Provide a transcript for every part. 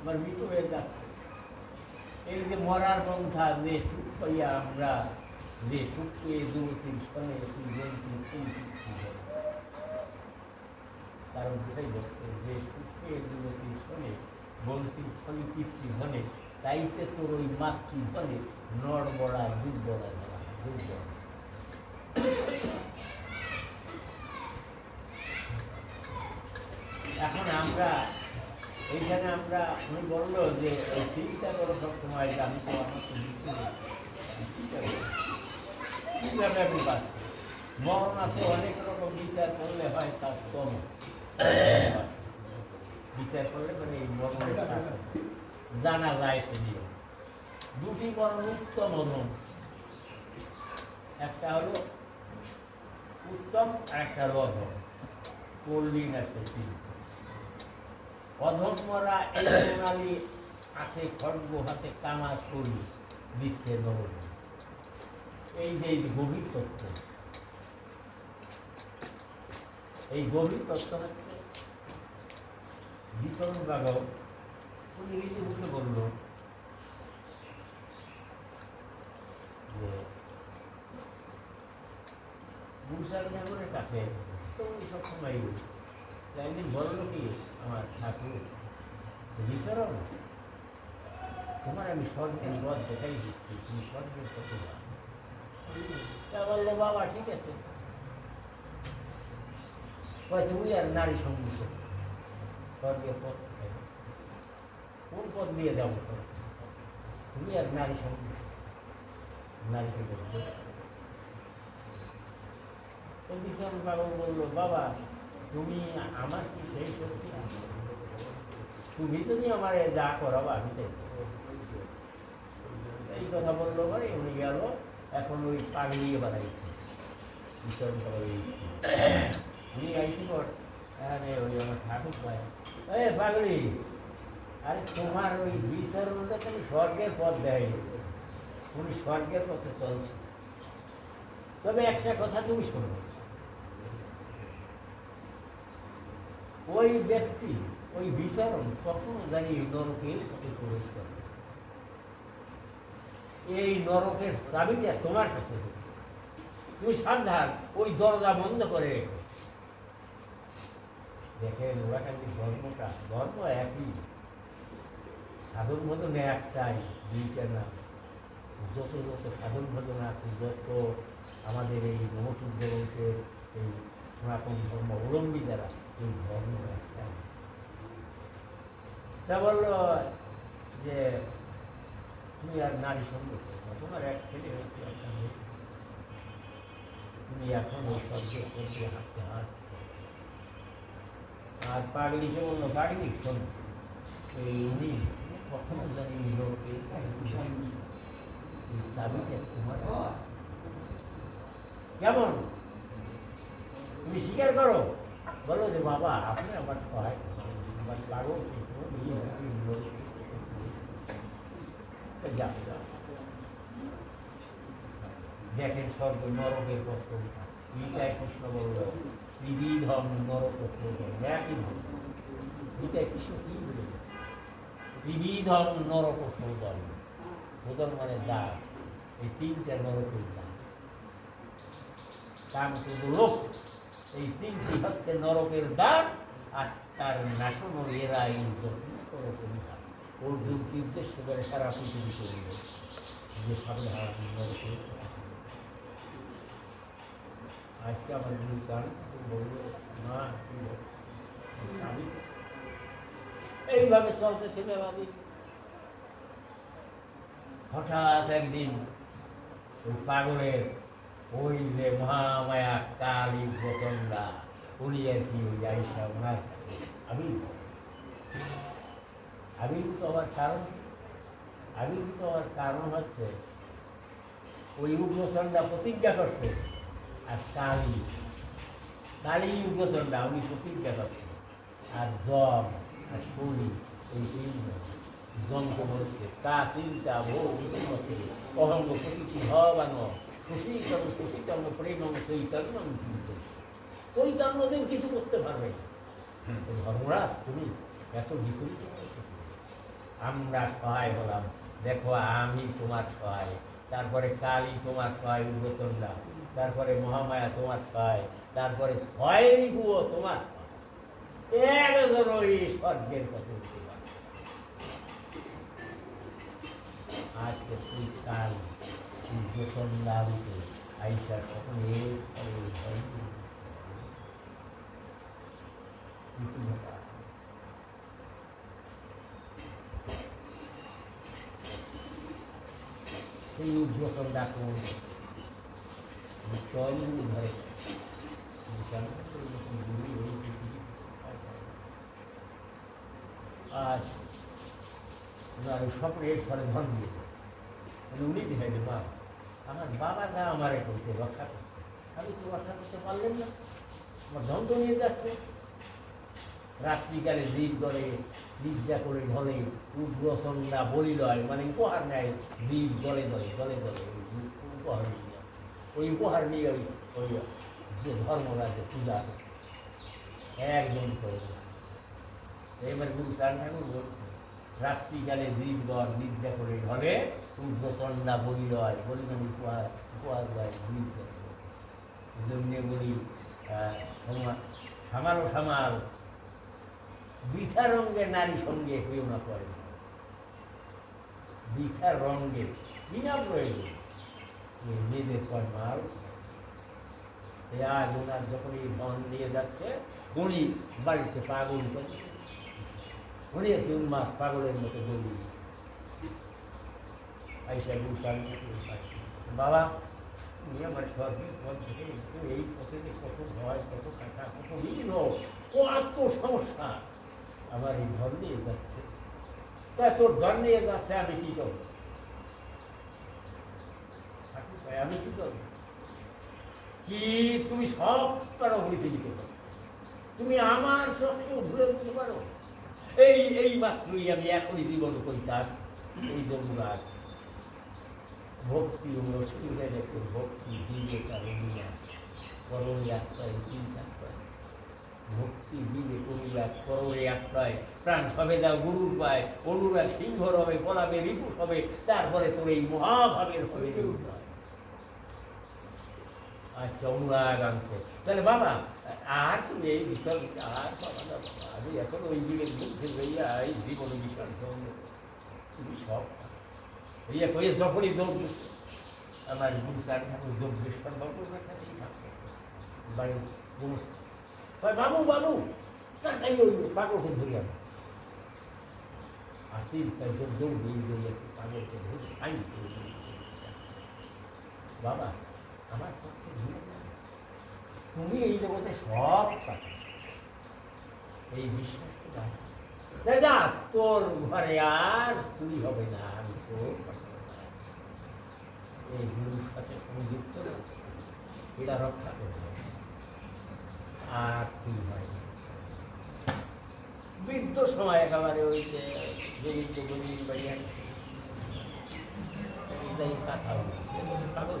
আমার মৃত হয়ে যাচ্ছে এই যে মরার পন্থা, যে সুখ পাইয়া আমরা, যে সুখ পেয়ে যুবতীর সঙ্গে তুই বলছি তুই সুখী কারণ যে পিতৃ ধনে তাইতে তোর ওই মাতৃ ধনে নর বড়া, দুধ বড়া ধরা দুধ বড়া। এখন আমরা এইখানে আমরা উনি বলল যে চিন্তা করো সবসময় যে আমি তো আমার তো মৃত্যু? মরণ আছে, অনেক রকম বিচার করলে হয়, তার কম। বিচার করলে মানে এই জানা যায় সে নিয়ে দুটি মরণ উত্তম অধম একটা হলো উত্তম, একটা অধম কোল্ডিং আছে তিনটে অধম মরা এই প্রণালী আছে খড়গ হাতে কামা করি দিচ্ছে নবর এই যে গভীর তত্ত্ব, এই গভীর তত্ত্ব হচ্ছে বিচরণ বাগব উনি নিজে উঠে বলল যে গুরুসার ঠাকুরের কাছে তো উনি সবসময় একদিন বলল কি আমার ঠাকুর বিচরণ তোমার আমি স্বর্গের পথ দেখাই দিচ্ছি, তুমি স্বর্গের পথে তা বলল, বাবা, ঠিক আছে। তুমি আর নারী সংগীত স্বর্গের পথ কোন পথ দিয়ে যাব তুমি আর নারী সংগীত নারীকে বিশাল বাবু বলল, বাবা তুমি আমার কি সেই শক্তি? তুমি যদি আমার যা করাবো আমি এই কথা বলল পরে উনি গেল, এখন ওই পাগলিয়ে বানাইছে। বিশাল বাবু উনি আইসি পর, আরে ওই আমার ঠাকুর পায় এ পাগলি, আরে তোমার ওই বিচরণটা তুমি স্বর্গের পথ দেয় উনি স্বর্গের পথে চলছে। তবে একটা কথা তুমি শোনো ওই ব্যক্তি, ওই বিচারণ কখনো জানি নরকের সাথে প্রবেশ করে? এই নরকের চাবিটা তোমার কাছে তুমি সাবধান, ওই দরজা বন্ধ করে দেখেন ওরাকান্দি ধর্মটা, ধর্ম একই। সাধন ভজন একটাই, দুইটা না। যত যত সাধন ভজন আছে, যত আমাদের এই বংশের এই সনাতন ধর্ম অবলম্বী যারা তা বলল যে তুমি আর নারী সঙ্গে করছ না, তোমার এক ছেলে হচ্ছে একটা মেয়ে। তুমি এখন ওই সবকে করছে হাঁটতে হাত আর পাগলি সে বলল পাগলি শোন এই উনি কখনো জানি লোকে এই চাবিটা তোমার কেমন তুমি স্বীকার করো বলো যে বাবা আপনি আমার সহায়। আমার যাও। দেখেন স্বর্গ নরকের কষ্ট গীতায় কৃষ্ণ বলল ত্রিবিধম নরক প্রয়োজন একই ভাব গীতায় কৃষ্ণ কি বলে ত্রিবিধম নরক সৌদন সৌদন মানে দাগ এই তিনটা নরকের দাগ কাম লোক এই তিনটি হচ্ছে নরকের দাগ আর তার নাশন এরা এই তুমি অর্জুন উদ্দেশ্য করে সারা পৃথিবী করবে যে সামনে আজকে আমার গুরু চান, বলল না? আমি এইভাবে চলতেছে মেলাদিন হঠাৎ একদিন ওই পাগলের ওই যে মহামায়া কালী প্রচন্ডা উনি আর কি ওই আইসা ওনার আবির্ভূত আবির্ভূত হওয়ার কারণ আবির্ভূত হওয়ার কারণ হচ্ছে, ওই উগ্রচন্ডা প্রতিজ্ঞা করছে আর কালী। কালী উগ্রচন্ডা উনি প্রতিজ্ঞা করছে আর জম আর কলি এই তিনজন জমকে বলছে, তা চিন্তা ভো মতে অহঙ্গ প্রতিটি ভবান সুশীতম সুশীতম প্রেমম চৈতন্য চৈতন্যদেব কিছু করতে পারবে ধর্মরাজ তুমি এত বিপরীত। আমরা সহায় হলাম দেখো আমি তোমার সহায় তারপরে কালী তোমার সহায় উগ্রচন্ডা তারপরে মহামায়া তোমার সহায় তারপরে ছয় রিপুও তোমার স্বর্গের কথা আজকে তুই কাল উগ্রচন্ডা রূপে আইসা কখন এই ফলে হয় রীতিমতো সেই উগ্রতম ডাকুন চলুন ঘরে আজ ওনার ওই স্বপ্নের স্বরে ধন দিয়ে মানে উনি দিলেন মা আমার বাবা যা আমার করছে রক্ষা করছে আমি তো রক্ষা করতে পারলেন না। আমার ধন তো নিয়ে যাচ্ছে। রাত্রিকালে দ্বীপ ধরে বিদ্যা করে ঢলে উগ্রসন্ধ্যা বলিলয় মানে উপহার নেয় দ্বীপ দলে দলে দলে দলে উপহার নিয়ে ওই উপহার নিয়ে ওই ওই যে ধর্মরাজে পূজা একদম করে এবার গুরু চান ঠাকুর বলছে রাত্রিকালে দ্বীপ দল বিদ্যা করে ঢলে উগ্রসন্ধ্যা বলিলয় বলিলয় উপহার উপহার দেয় দ্বীপ দলে জন্যে বলি সামাল সামাল বৃথা রঙের নারী সঙ্গে হইও না পড়ে বৃথা রঙের বিনা প্রয়োজন মেয়েদের পর মাল। আজ ওনার যখন এই ধন নিয়ে যাচ্ছে, উনি বাড়িতে পাগল করে উনি একটি উন্মাদ পাগলের মতো বলি আইসা গুলশান বাবা তুমি আমার স্বর্গের পথ থেকে এই পথে যে কত ভয় কত কাটা কত বিভিন্ন কত সমস্যা আমার এই ঘর নিয়ে যাচ্ছে তা তোর ঘর নিয়ে যাচ্ছে আমি কি করব আমি কি করব কি তুমি সব পারো হইতে দিতে পারো তুমি আমার চোখেও ভুলে দিতে পারো এই এই মাত্রই আমি এখনই জীবন কইতাম, এই জন্মরাজ ভক্তি গেছে, ভক্তি দিবে কারণিয়া করণী আশ্রয় চিন্তা করে। ভক্তি দিবে করিবার করণে আশ্রয় প্রাণ সবে দাও, গুরুর পায়, অনুরাগ সিংহ হবে পলাবে রিপুষ হবে তারপরে তোর এই মহাভাবের হবে নির্ণয়। আজকে অনুরাগ আনছে তাহলে বাবা আর তুমি এই বিষয় আর বাবা না বাবা আমি এখন ওই দিকের মধ্যে রইয়া এই জীবন বিষয় তুমি সব ইয়ে কয়ে যখনই দৌড় দিচ্ছে, আমার গুরু স্যার ঠাকুর যোগেশ্বর বাবুর কাছেই থাকতো বাড়ি গুরু কয়, বাবু বাবু তাড়াতাড়ি ওই পাগলকে ধরে আনো আর তিন চারজন দৌড় দিয়ে দিয়ে একটু পাগলকে ধরে আইন করে দিয়ে দিয়েছে। বাবা আমার পক্ষে তুমি এই জগতে সব পাবে। এই বিশ্বাস যা, তোর ঘরে আর চুরি হবে না আমি এই গুরুর সাথে সংযুক্ত এটা রক্ষা করবে। আর চুরি হয় বৃদ্ধ সময় একেবারে ওই যে গোবিন্দ গোবিন্দ বাড়ি আছে এটাই কথা হলো কাগজ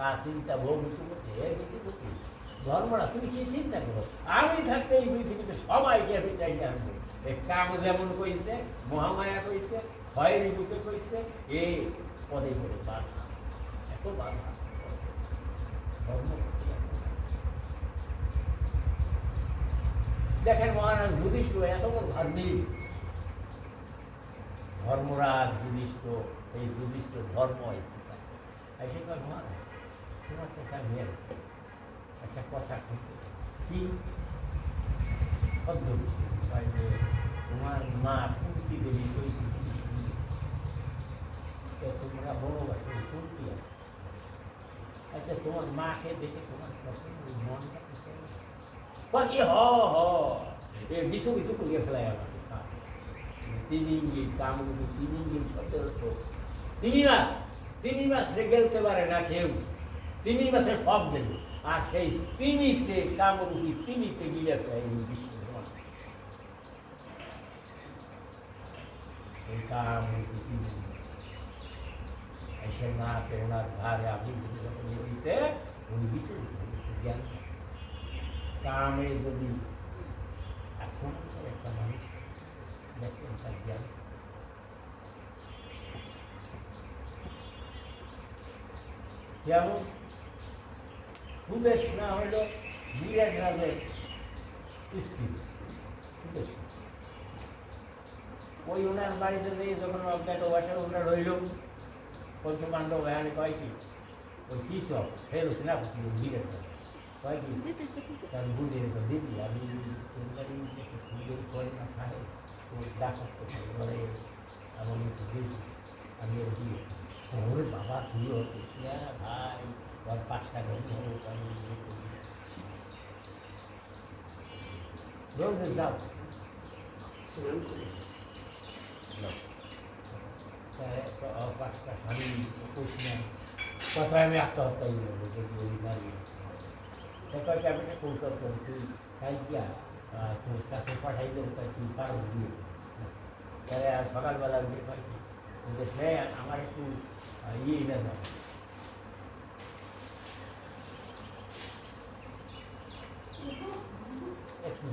তা চিন্তা ভোগ ইতিমধ্যে এর ইতিমধ্যে ধর্মরা তুমি কি চিন্তা করো? আমি থাকতে এই পৃথিবীতে সবাইকে আমি চাইলে আনব এই কাম যেমন কইছে, মহামায়া কইছে, ছয় ঋতুতে কইছে এই পদে পদে বাধা। এত বাধা। দেখেন মহারাজ যুধিষ্ঠ এত বড় ভাবনি ধর্মরাজ যুধিষ্ঠ, এই যুধিষ্ঠ ধর্ম এসে কয়, মহারাজ তোমার কথা কি শব্দ যে তোমার মা কুন্তি দেবী সেই পৃথিবী তো তোমরা বনবাসী কুন্তি আছে আচ্ছা তোমার মাকে দেখে তোমার মনটা হ হ এ বিছু বিছু করিয়ে ফেলায় আমাকে। তিন ইঞ্জিন তিন ইঞ্জিন সতেরোশো তিন মাস তিন মাস রে পারে না কেউ তিন মাসে সব দেবে। আর সেই তিনিতে কামরূপী তিনিতে গিয়ে এই বিশ্ব এসে না ধারে আপনি যদি এখন একটা মানুষ জ্ঞান যেমন সুদেশ না হইল বিরাট রাজের স্ত্রী সুদেশ ওই ওনার বাড়িতে যেয়ে যখন অজ্ঞাত বাসা ওনার রইল পঞ্চপাণ্ডব এখানে কয় কি ওই কী সব? ফের সেনাপতি বিরাট কয় কি. তার বুঝে তো দিদি আমি চিন্তারি সুন্দর করে না খাই ও ডাক্তার বলে এমন একটু দিদি আমি ওর দিয়ে ওরে বাবা তুই ভাই ওর পাঁচটা ঘণ্টা হলো আমি ইয়ে করি। রোজ যাও পাঁচটা শাড়ি পড়ছিলাম কথায় আমি আত্মহত্যাই করব যদি ওই দাঁড়িয়ে সেটাকে আমি একটা কৌশল করি তুই খাই গিয়া আহ, তোর কাছে পাঠাই দেবো তাই তুই পারো দিয়ে তাহলে আর সকালবেলা উঠে পাই কি কিন্তু সে আমার একটু আহ, ইয়ে না দাও একটু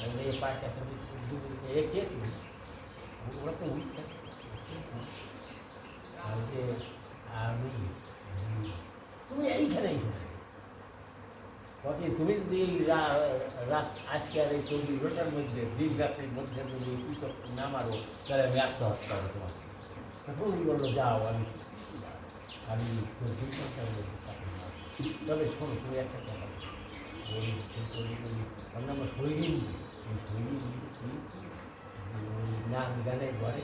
দিতে এই পাঁচটা দৌড় দিতে একে ওরা তো উঠছে আর যে আমি তুমি এইখানে এইখানে কত তুমি যদি এই রা- রাত আজকে আর এই চব্বিশ ঘণ্টার মধ্যে দিন রাত্রির মধ্যে যদি কৃষক না মারো তাহলে আমি আত্মহত্যা করব তোমার তখন উনি বলল যাও আমি আমি তোর দুই ঘণ্টার মধ্যে তাকে মারবো। তবে শোনো তুমি একটা কথা ওই ওর নাম গানের ঘরে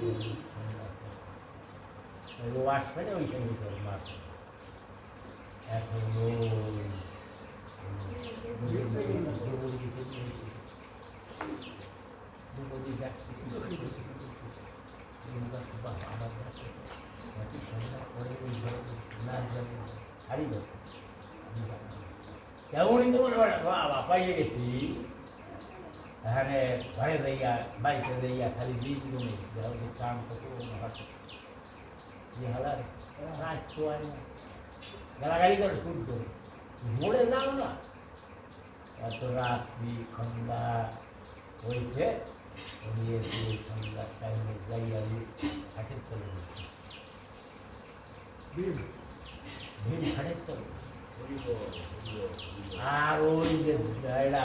ও আসবে না? ওই সঙ্গে তোর মাছ এখন তেমনই তোমার বাবা পাইয়ে গেছি। ঘরে যাইয়া বাড়িতে যাইয়া খালি দিন জমি কাম করতে যে হালার রাত চোয়াই না গালাগালি করে শুট করে মরে যাও না এত রাত্রি সন্ধ্যা হয়েছে উনি এসে সন্ধ্যার টাইমে যাইয়া হাটের চলে গেছে ভিড় হাটের চলে আর ওই যে এরা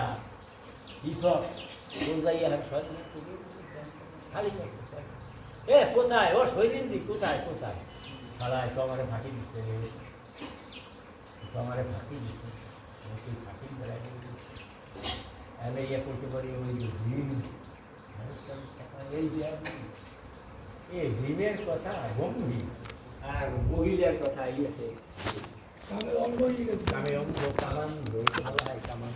কৃষক সরকার খালি এ কোথায়? ও সৈদিন কোথায়? কোথায়? শালায় তো আমারে ফাঁকি দিচ্ছে আমারে ফাঁকি দিচ্ছে তুই ফাঁকি বেড়াই আমি ইয়ে করতে পারি ওই যে ভীম। এই যে এ ভীমের কথা গম্ভীর। আর মহিলার কথা ইয়েছে কামের অঙ্গ আমি অঙ্ক কামান হয় কামান।